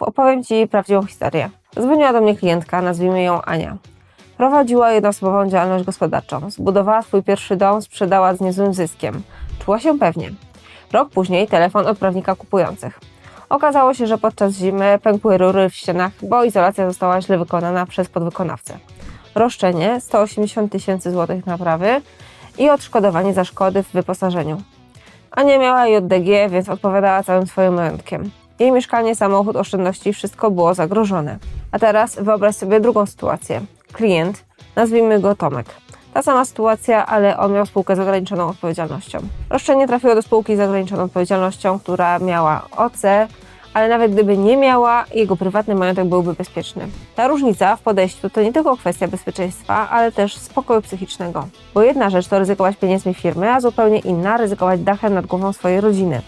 Opowiem Ci prawdziwą historię. Dzwoniła do mnie klientka, nazwijmy ją Ania. Prowadziła jednoosobową działalność gospodarczą. Zbudowała swój pierwszy dom, sprzedała z niezłym zyskiem. Czuła się pewnie. Rok później telefon od prawnika kupujących. Okazało się, że podczas zimy pękły rury w ścianach, bo izolacja została źle wykonana przez podwykonawcę. Roszczenie 180 tysięcy złotych naprawy i odszkodowanie za szkody w wyposażeniu. Ania miała JDG, więc odpowiadała całym swoim majątkiem. Jej mieszkanie, samochód, oszczędności, wszystko było zagrożone. A teraz wyobraź sobie drugą sytuację. Klient, nazwijmy go Tomek. Ta sama sytuacja, ale on miał spółkę z ograniczoną odpowiedzialnością. Roszczenie trafiło do spółki z ograniczoną odpowiedzialnością, która miała OC, ale nawet gdyby nie miała, jego prywatny majątek byłby bezpieczny. Ta różnica w podejściu to nie tylko kwestia bezpieczeństwa, ale też spokoju psychicznego. Bo jedna rzecz to ryzykować pieniędzmi firmy, a zupełnie inna ryzykować dachem nad głową swojej rodziny.